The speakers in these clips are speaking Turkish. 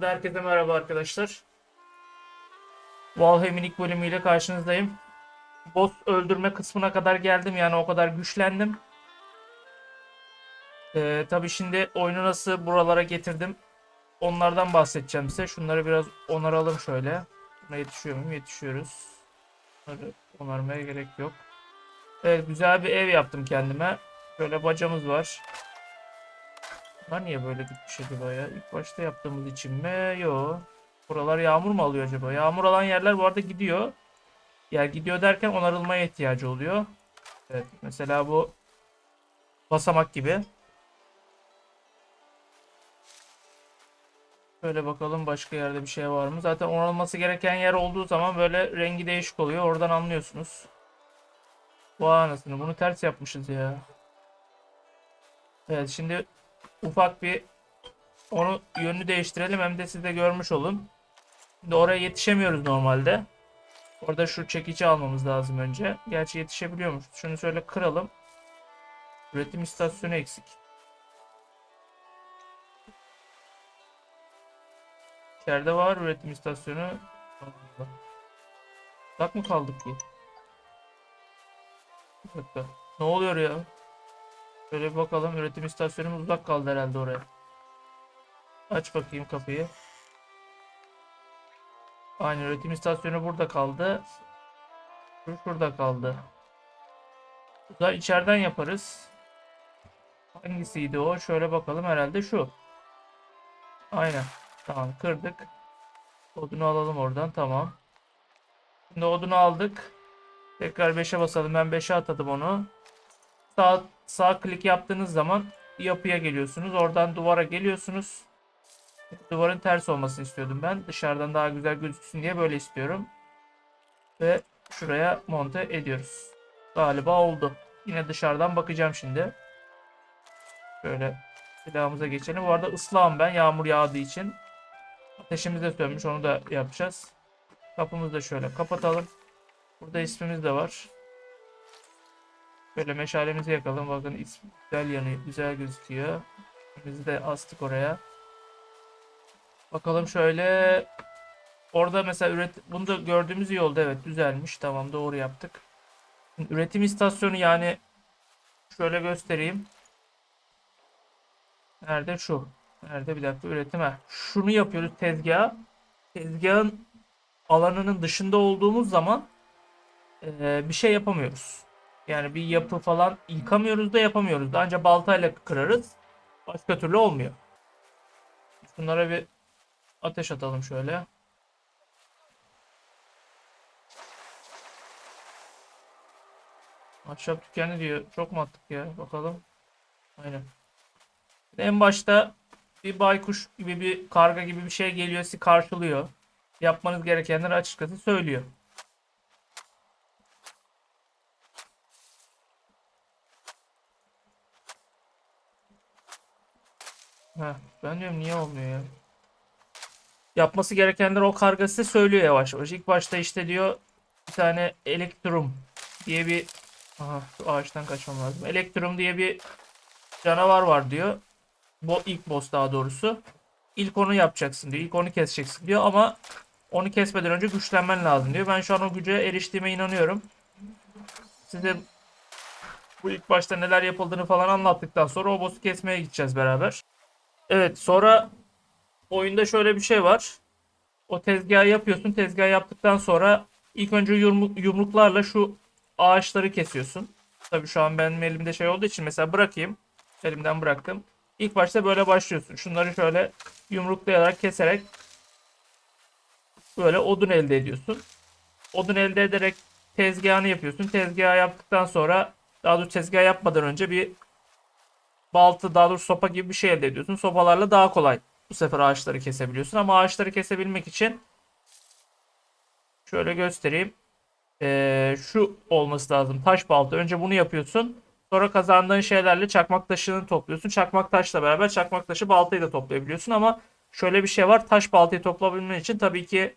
Herkese merhaba arkadaşlar. Valheim'in ilk bölümüyle karşınızdayım. Boss öldürme kısmına kadar geldim yani o kadar güçlendim. Ee, tabii şimdi oyunu nasıl buralara getirdim onlardan bahsedeceğim size. Şunları biraz onaralım şöyle. Buna yetişiyor muyum? Yetişiyoruz. Bunları onarmaya gerek yok. Evet güzel bir ev yaptım kendime. Şöyle bacamız var. Bunlar niye böyle gitmiş acaba ya? İlk başta yaptığımız için mi? Yo. Buralar yağmur mu alıyor acaba? Yağmur alan yerler bu arada gidiyor. Ya gidiyor derken onarılmaya ihtiyacı oluyor. Evet mesela bu basamak gibi. Şöyle bakalım başka yerde bir şey var mı? Zaten onarılması gereken yer olduğu zaman böyle rengi değişik oluyor. Oradan anlıyorsunuz. Vay anasını bunu ters yapmışız ya. Evet şimdi ufak bir onu yönünü değiştirelim hem de siz de görmüş olun. Şimdi oraya yetişemiyoruz normalde. Orada şu çekici almamız lazım önce. Gerçi yetişebiliyormuş. Şunu şöyle kıralım. Üretim istasyonu eksik. İçeride var üretim istasyonu. Uzak mı kaldık ki? Bir dakika. Ne oluyor ya? Şöyle bir bakalım. Üretim istasyonumuz uzak kaldı herhalde oraya. Aç bakayım kapıyı. Aynı üretim istasyonu burada kaldı. Şu şurada kaldı. Bu da içeriden yaparız. Hangisiydi o? Şöyle bakalım herhalde şu. Aynen. Tamam kırdık. Odunu alalım oradan tamam. Şimdi odunu aldık. Tekrar 5'e basalım. Ben 5'e atadım onu. Sağ, sağ klik yaptığınız zaman yapıya geliyorsunuz. Oradan duvara geliyorsunuz. Duvarın ters olmasını istiyordum ben. Dışarıdan daha güzel gözüksün diye böyle istiyorum. Ve şuraya monte ediyoruz. Galiba oldu. Yine dışarıdan bakacağım şimdi. Şöyle silahımıza geçelim. Bu arada ıslahım ben yağmur yağdığı için. Ateşimiz de sönmüş onu da yapacağız. Kapımızı da şöyle kapatalım. Burada ismimiz de var. Böyle meşalemizi yakalım. Bakın güzel yanıyor. Güzel gözüküyor. Bizi de astık oraya. Bakalım şöyle. Orada mesela üret bunu da gördüğümüz iyi oldu. Evet düzelmiş. Tamam doğru yaptık. Şimdi üretim istasyonu yani şöyle göstereyim. Nerede şu? Nerede bir dakika üretim. Heh. Şunu yapıyoruz tezgaha. Tezgahın alanının dışında olduğumuz zaman eee, bir şey yapamıyoruz. Yani bir yapı falan yıkamıyoruz da yapamıyoruz da ancak baltayla kırarız. Başka türlü olmuyor. Bunlara bir ateş atalım şöyle. Ahşap tükendi diyor. Çok mu attık ya? Bakalım. Aynen. En başta bir baykuş gibi bir karga gibi bir şey geliyor sizi karşılıyor. Yapmanız gerekenleri açıkçası söylüyor. Heh, ben diyorum niye olmuyor ya? Yapması gerekenler o karga size söylüyor yavaş yavaş. İlk başta işte diyor bir tane elektrum diye bir Aha şu ağaçtan kaçmam lazım. Elektrum diye bir canavar var diyor. Bu ilk boss daha doğrusu. İlk onu yapacaksın diyor. İlk onu keseceksin diyor ama onu kesmeden önce güçlenmen lazım diyor. Ben şu an o güce eriştiğime inanıyorum. Size bu ilk başta neler yapıldığını falan anlattıktan sonra o boss'u kesmeye gideceğiz beraber. Evet sonra oyunda şöyle bir şey var. O tezgahı yapıyorsun. Tezgahı yaptıktan sonra ilk önce yumruk, yumruklarla şu ağaçları kesiyorsun. Tabii şu an benim elimde şey olduğu için mesela bırakayım. Elimden bıraktım. İlk başta böyle başlıyorsun. Şunları şöyle yumruklayarak keserek böyle odun elde ediyorsun. Odun elde ederek tezgahını yapıyorsun. Tezgahı yaptıktan sonra daha doğrusu tezgah yapmadan önce bir baltı daha doğrusu sopa gibi bir şey elde ediyorsun. Sopalarla daha kolay bu sefer ağaçları kesebiliyorsun. Ama ağaçları kesebilmek için şöyle göstereyim. Ee, şu olması lazım. Taş balta. Önce bunu yapıyorsun. Sonra kazandığın şeylerle çakmak taşını topluyorsun. Çakmak taşla beraber çakmak taşı baltayı da toplayabiliyorsun ama şöyle bir şey var. Taş baltayı toplayabilmen için tabii ki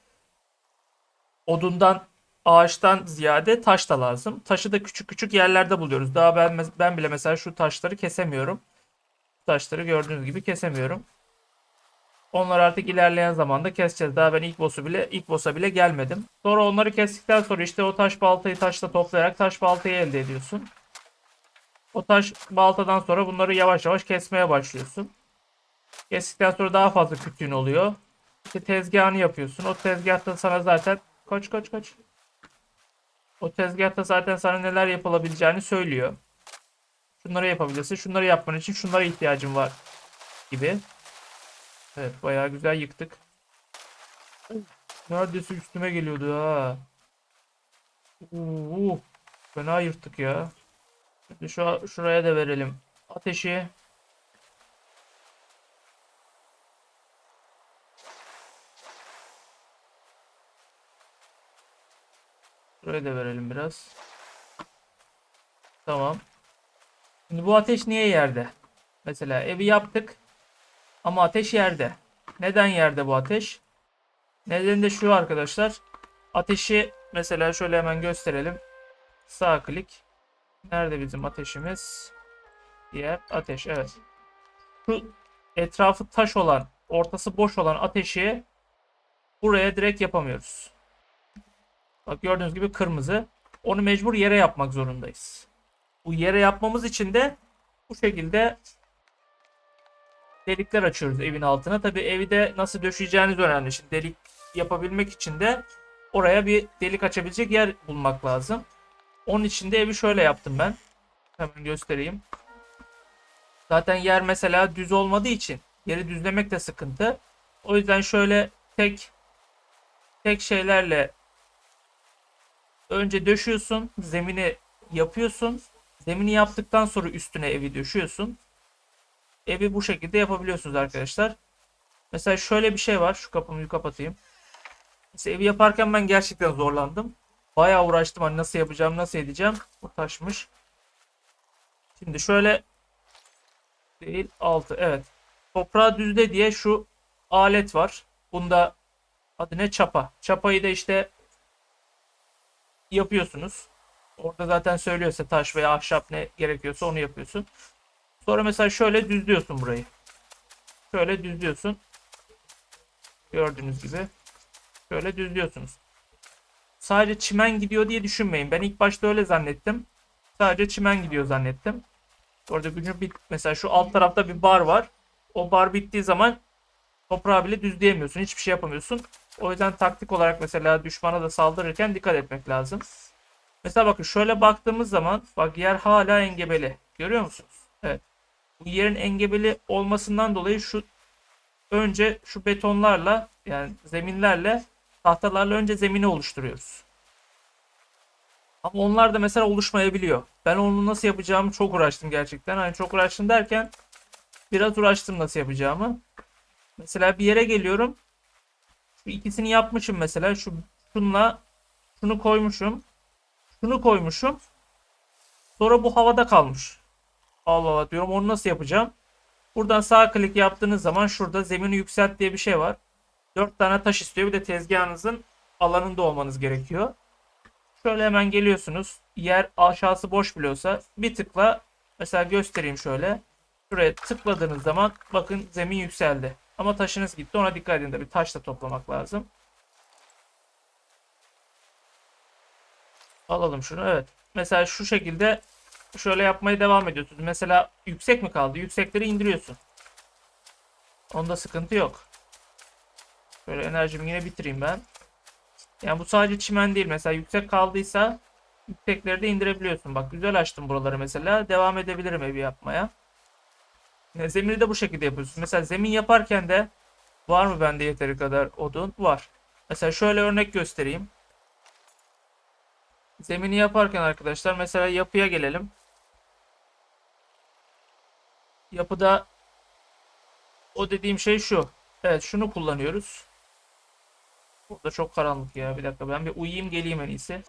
odundan ağaçtan ziyade taş da lazım. Taşı da küçük küçük yerlerde buluyoruz. Daha ben ben bile mesela şu taşları kesemiyorum. Taşları gördüğünüz gibi kesemiyorum. Onları artık ilerleyen zamanda keseceğiz. Daha ben ilk boss'u bile ilk boss'a bile gelmedim. Sonra onları kestikten sonra işte o taş baltayı taşla toplayarak taş baltayı elde ediyorsun. O taş baltadan sonra bunları yavaş yavaş kesmeye başlıyorsun. Kestikten sonra daha fazla kütüğün oluyor. İşte tezgahını yapıyorsun. O tezgahta sana zaten koç koç koç. O tezgahta zaten sana neler yapılabileceğini söylüyor. Şunları yapabilirsin. Şunları yapman için şunlara ihtiyacın var gibi. Evet bayağı güzel yıktık. Neredeyse üstüme geliyordu ha. Oo, fena yırttık ya. Şimdi şu şuraya da verelim. Ateşi. Şuraya da verelim biraz. Tamam. Şimdi bu ateş niye yerde? Mesela evi yaptık. Ama ateş yerde. Neden yerde bu ateş? Nedeni de şu arkadaşlar. Ateşi mesela şöyle hemen gösterelim. Sağ klik. Nerede bizim ateşimiz? Diğer ateş evet. Şu etrafı taş olan, ortası boş olan ateşi buraya direkt yapamıyoruz. Bak gördüğünüz gibi kırmızı. Onu mecbur yere yapmak zorundayız. Bu yere yapmamız için de bu şekilde delikler açıyoruz evin altına. Tabi evi de nasıl döşeyeceğiniz önemli. Şimdi delik yapabilmek için de oraya bir delik açabilecek yer bulmak lazım. Onun için de evi şöyle yaptım ben. Hemen göstereyim. Zaten yer mesela düz olmadığı için yeri düzlemek de sıkıntı. O yüzden şöyle tek tek şeylerle önce döşüyorsun, zemini yapıyorsun. Zemini yaptıktan sonra üstüne evi döşüyorsun. Evi bu şekilde yapabiliyorsunuz arkadaşlar. Mesela şöyle bir şey var. Şu kapımı kapatayım. Mesela evi yaparken ben gerçekten zorlandım. Bayağı uğraştım hani nasıl yapacağım, nasıl edeceğim. Bu taşmış. Şimdi şöyle değil 6 evet. Toprağı düzle diye şu alet var. Bunda adı ne? Çapa. Çapayı da işte yapıyorsunuz. Orada zaten söylüyorsa taş veya ahşap ne gerekiyorsa onu yapıyorsun. Sonra mesela şöyle düzlüyorsun burayı. Şöyle düzlüyorsun. Gördüğünüz gibi. Şöyle düzlüyorsunuz. Sadece çimen gidiyor diye düşünmeyin. Ben ilk başta öyle zannettim. Sadece çimen gidiyor zannettim. Orada gücü bit mesela şu alt tarafta bir bar var. O bar bittiği zaman toprağı bile düzleyemiyorsun. Hiçbir şey yapamıyorsun. O yüzden taktik olarak mesela düşmana da saldırırken dikkat etmek lazım. Mesela bakın şöyle baktığımız zaman bak yer hala engebeli. Görüyor musunuz? Evet. Bu yerin engebeli olmasından dolayı şu önce şu betonlarla yani zeminlerle tahtalarla önce zemini oluşturuyoruz. Ama onlar da mesela oluşmayabiliyor. Ben onu nasıl yapacağımı çok uğraştım gerçekten. Hani çok uğraştım derken biraz uğraştım nasıl yapacağımı. Mesela bir yere geliyorum. Şu ikisini yapmışım mesela. Şu şunla şunu koymuşum. Şunu koymuşum. Sonra bu havada kalmış. Allah Allah diyorum onu nasıl yapacağım? Buradan sağ klik yaptığınız zaman şurada zemini yükselt diye bir şey var. 4 tane taş istiyor. Bir de tezgahınızın alanında olmanız gerekiyor. Şöyle hemen geliyorsunuz. Yer aşağısı boş biliyorsa bir tıkla mesela göstereyim şöyle. Şuraya tıkladığınız zaman bakın zemin yükseldi. Ama taşınız gitti. Ona dikkat edin de bir taş da toplamak lazım. Alalım şunu. Evet. Mesela şu şekilde şöyle yapmaya devam ediyorsunuz. Mesela yüksek mi kaldı? Yüksekleri indiriyorsun. Onda sıkıntı yok. Şöyle enerjimi yine bitireyim ben. Yani bu sadece çimen değil. Mesela yüksek kaldıysa yüksekleri de indirebiliyorsun. Bak güzel açtım buraları mesela. Devam edebilirim evi yapmaya. Zemini de bu şekilde yapıyorsun. Mesela zemin yaparken de var mı bende yeteri kadar odun? Var. Mesela şöyle örnek göstereyim. Zemini yaparken arkadaşlar mesela yapıya gelelim. Yapıda o dediğim şey şu. Evet şunu kullanıyoruz. Burada çok karanlık ya. Bir dakika ben bir uyuyayım geleyim en iyisi.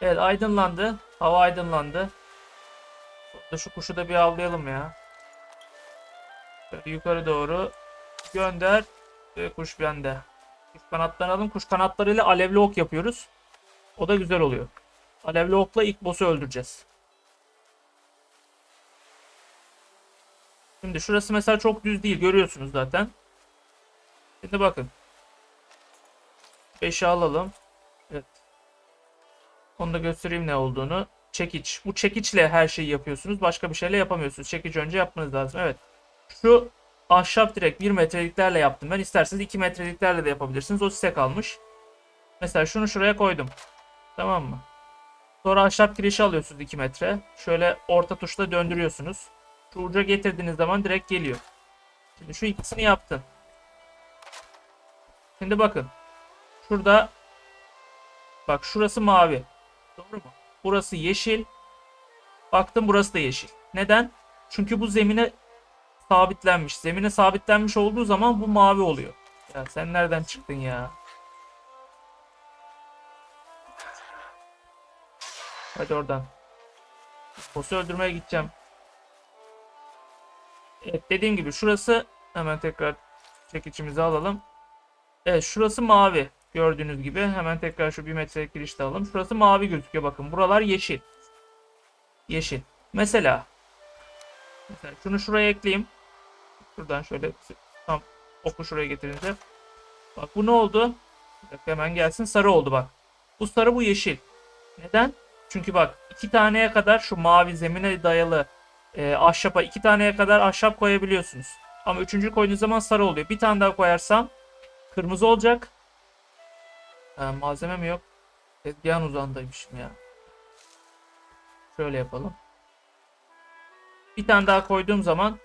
Evet aydınlandı. Hava aydınlandı. Burada şu kuşu da bir avlayalım ya. Yukarı doğru gönder. Ve kuş bende. Kuş kanatlarını alın. Kuş kanatlarıyla alevli ok yapıyoruz. O da güzel oluyor. Alevli okla ilk boss'u öldüreceğiz. Şimdi şurası mesela çok düz değil. Görüyorsunuz zaten. Şimdi bakın. 5'i alalım. Evet. Onu da göstereyim ne olduğunu. Çekiç. Bu çekiçle her şeyi yapıyorsunuz. Başka bir şeyle yapamıyorsunuz. Çekiç önce yapmanız lazım. Evet. Şu ahşap direkt 1 metreliklerle yaptım. Ben isterseniz 2 metreliklerle de yapabilirsiniz. O size kalmış. Mesela şunu şuraya koydum. Tamam mı? Sonra ahşap kirişi alıyorsunuz 2 metre. Şöyle orta tuşla döndürüyorsunuz. Şu uca getirdiğiniz zaman direkt geliyor. Şimdi şu ikisini yaptın. Şimdi bakın. Şurada bak şurası mavi. Doğru mu? Burası yeşil. Baktım burası da yeşil. Neden? Çünkü bu zemine sabitlenmiş. Zemine sabitlenmiş olduğu zaman bu mavi oluyor. Ya sen nereden çıktın ya? Hadi oradan. Boss'u öldürmeye gideceğim. Evet dediğim gibi şurası hemen tekrar çekiçimizi alalım. Evet şurası mavi. Gördüğünüz gibi hemen tekrar şu bir metrelik girişte alalım. Şurası mavi gözüküyor bakın. Buralar yeşil. Yeşil. Mesela mesela şunu şuraya ekleyeyim. Şuradan şöyle tam oku şuraya getirince. Bak bu ne oldu? Dakika hemen gelsin. Sarı oldu bak. Bu sarı bu yeşil. Neden? Çünkü bak iki taneye kadar şu mavi zemine dayalı e, ahşapa iki taneye kadar ahşap koyabiliyorsunuz. Ama üçüncü koyduğunuz zaman sarı oluyor. Bir tane daha koyarsam kırmızı olacak. Ha, malzeme mi yok? Tezgahın uzağındaymışım ya. Şöyle yapalım. Bir tane daha koyduğum zaman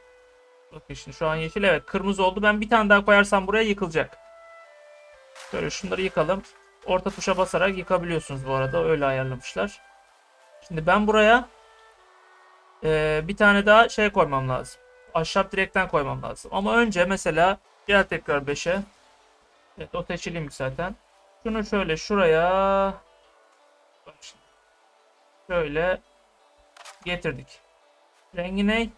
bakın şimdi şu an yeşil evet kırmızı oldu. Ben bir tane daha koyarsam buraya yıkılacak. Şöyle şunları yıkalım. Orta tuşa basarak yıkabiliyorsunuz bu arada. Öyle ayarlamışlar. Şimdi ben buraya e, bir tane daha şey koymam lazım. Ahşap direkten koymam lazım. Ama önce mesela gel tekrar 5'e. Evet o seçiliymiş zaten. Şunu şöyle şuraya şöyle getirdik. Rengi ne?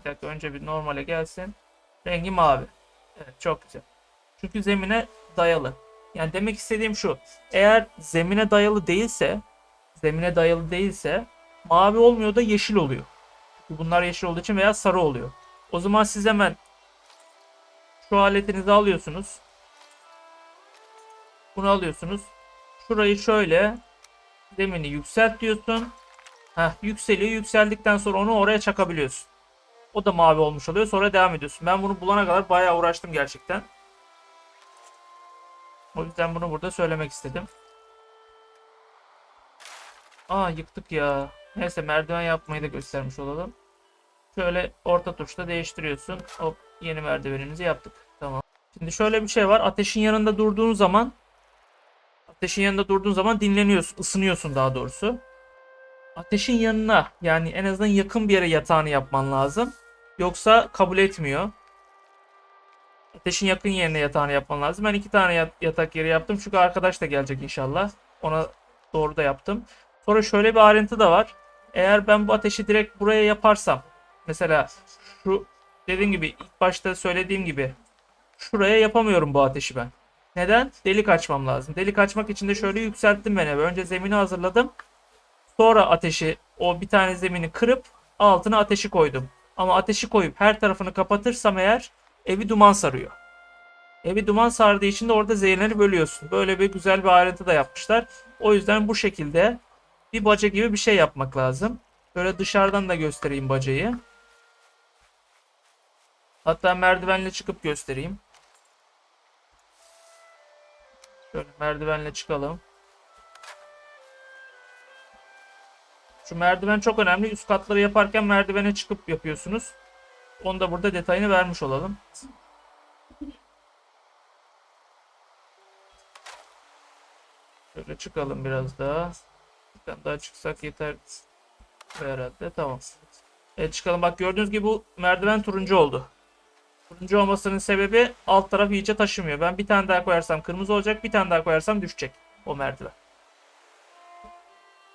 Bir dakika önce bir normale gelsin. Rengi mavi. Evet çok güzel. Çünkü zemine dayalı. Yani demek istediğim şu. Eğer zemine dayalı değilse zemine dayalı değilse mavi olmuyor da yeşil oluyor. Çünkü bunlar yeşil olduğu için veya sarı oluyor. O zaman siz hemen şu aletinizi alıyorsunuz. Bunu alıyorsunuz. Şurayı şöyle zemini yükselt diyorsun. Heh, yükseliyor. Yükseldikten sonra onu oraya çakabiliyorsun. O da mavi olmuş oluyor. Sonra devam ediyorsun. Ben bunu bulana kadar bayağı uğraştım gerçekten. O yüzden bunu burada söylemek istedim. Aa yıktık ya. Neyse merdiven yapmayı da göstermiş olalım. Şöyle orta tuşla değiştiriyorsun. Hop yeni merdivenimizi yaptık. Tamam. Şimdi şöyle bir şey var. Ateşin yanında durduğun zaman ateşin yanında durduğun zaman dinleniyorsun. ısınıyorsun daha doğrusu. Ateşin yanına yani en azından yakın bir yere yatağını yapman lazım. Yoksa kabul etmiyor. Ateşin yakın yerine yatağını yapman lazım. Ben iki tane yat- yatak yeri yaptım. Çünkü arkadaş da gelecek inşallah. Ona doğru da yaptım. Sonra şöyle bir ayrıntı da var. Eğer ben bu ateşi direkt buraya yaparsam mesela şu dediğim gibi ilk başta söylediğim gibi şuraya yapamıyorum bu ateşi ben. Neden? Delik açmam lazım. Delik açmak için de şöyle yükselttim ben evi. Önce zemini hazırladım. Sonra ateşi o bir tane zemini kırıp altına ateşi koydum. Ama ateşi koyup her tarafını kapatırsam eğer evi duman sarıyor. Evi duman sardığı için de orada zehirleri bölüyorsun. Böyle bir güzel bir ayrıntı da yapmışlar. O yüzden bu şekilde bir baca gibi bir şey yapmak lazım. Böyle dışarıdan da göstereyim bacayı. Hatta merdivenle çıkıp göstereyim. Şöyle merdivenle çıkalım. Şu merdiven çok önemli. Üst katları yaparken merdivene çıkıp yapıyorsunuz. Onu da burada detayını vermiş olalım. Şöyle çıkalım biraz daha. Bir tane daha çıksak yeter herhalde. Tamam. Evet çıkalım. Bak gördüğünüz gibi bu merdiven turuncu oldu. Turuncu olmasının sebebi alt taraf iyice taşımıyor. Ben bir tane daha koyarsam kırmızı olacak. Bir tane daha koyarsam düşecek o merdiven.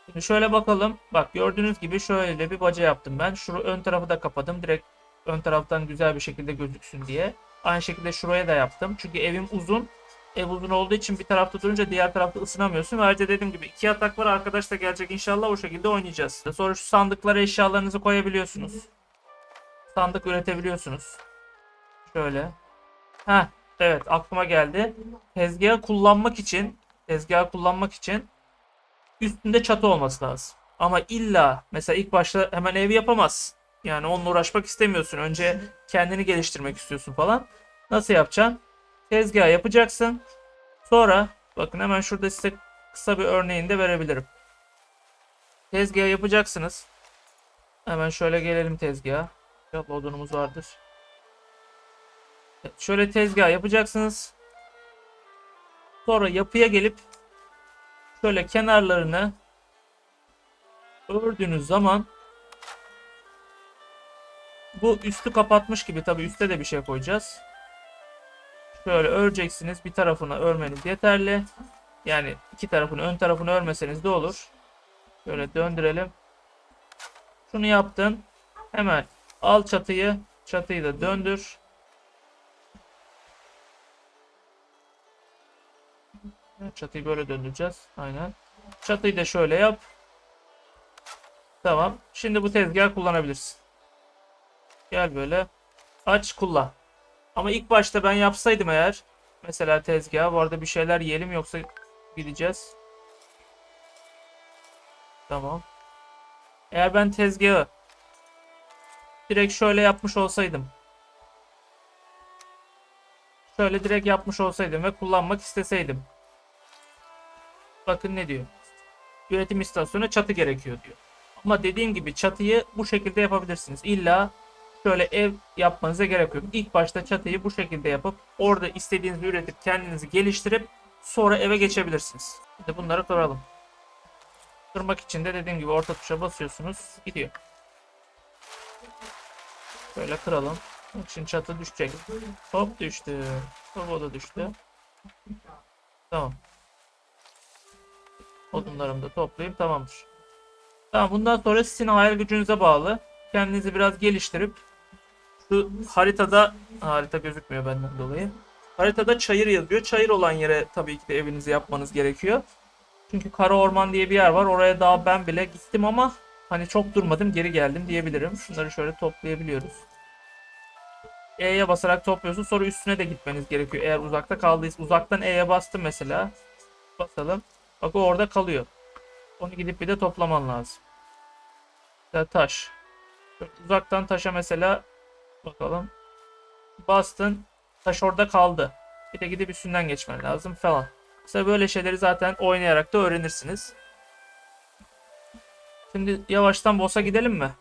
Şimdi şöyle bakalım. Bak gördüğünüz gibi şöyle bir baca yaptım ben. Şu ön tarafı da kapadım. Direkt ön taraftan güzel bir şekilde gözüksün diye. Aynı şekilde şuraya da yaptım. Çünkü evim uzun. Ev uzun olduğu için bir tarafta durunca diğer tarafta ısınamıyorsun. Ayrıca dediğim gibi iki yatak var. Arkadaş da gelecek inşallah o şekilde oynayacağız. Sonra şu sandıklara eşyalarınızı koyabiliyorsunuz. Sandık üretebiliyorsunuz. Şöyle. Ha, Evet aklıma geldi. Tezgahı kullanmak için tezgahı kullanmak için üstünde çatı olması lazım. Ama illa mesela ilk başta hemen ev yapamaz. Yani onunla uğraşmak istemiyorsun. Önce kendini geliştirmek istiyorsun falan. Nasıl yapacaksın? Tezgah yapacaksın. Sonra bakın hemen şurada size kısa bir örneğini de verebilirim. Tezgah yapacaksınız. Hemen şöyle gelelim tezgaha. Yok odunumuz vardır. Evet, şöyle tezgah yapacaksınız. Sonra yapıya gelip şöyle kenarlarını ördüğünüz zaman bu üstü kapatmış gibi tabi üstte de bir şey koyacağız. Şöyle öreceksiniz. Bir tarafını örmeniz yeterli. Yani iki tarafını ön tarafını örmeseniz de olur. Şöyle döndürelim. Şunu yaptın. Hemen al çatıyı. Çatıyı da döndür. Çatıyı böyle döndüreceğiz. Aynen. Çatıyı da şöyle yap. Tamam. Şimdi bu tezgahı kullanabilirsin. Gel böyle. Aç kullan. Ama ilk başta ben yapsaydım eğer. Mesela tezgahı. Bu arada bir şeyler yiyelim yoksa gideceğiz. Tamam. Eğer ben tezgahı direkt şöyle yapmış olsaydım. Şöyle direkt yapmış olsaydım ve kullanmak isteseydim. Bakın ne diyor. Üretim istasyonu çatı gerekiyor diyor. Ama dediğim gibi çatıyı bu şekilde yapabilirsiniz. İlla şöyle ev yapmanıza gerek yok. İlk başta çatıyı bu şekilde yapıp orada istediğinizi üretip kendinizi geliştirip sonra eve geçebilirsiniz. Şimdi bunları kıralım. Kırmak için de dediğim gibi orta tuşa basıyorsunuz. Gidiyor. Şöyle kıralım. Şimdi çatı düşecek. Hop düştü. Hop o da düştü. Tamam. Odunlarımı da toplayayım tamamdır. Tamam bundan sonra sizin hayal gücünüze bağlı. Kendinizi biraz geliştirip şu haritada harita gözükmüyor benden dolayı. Haritada çayır yazıyor. Çayır olan yere tabii ki de evinizi yapmanız gerekiyor. Çünkü Kara Orman diye bir yer var. Oraya daha ben bile gittim ama hani çok durmadım geri geldim diyebilirim. Şunları şöyle toplayabiliyoruz. E'ye basarak topluyorsun. Sonra üstüne de gitmeniz gerekiyor. Eğer uzakta kaldıysa. Uzaktan E'ye bastım mesela. Basalım. Bak o orada kalıyor. Onu gidip bir de toplaman lazım. Ya taş. Uzaktan taşa mesela bakalım. Bastın. Taş orada kaldı. Bir de gidip üstünden geçmen lazım falan. Mesela böyle şeyleri zaten oynayarak da öğrenirsiniz. Şimdi yavaştan boss'a gidelim mi?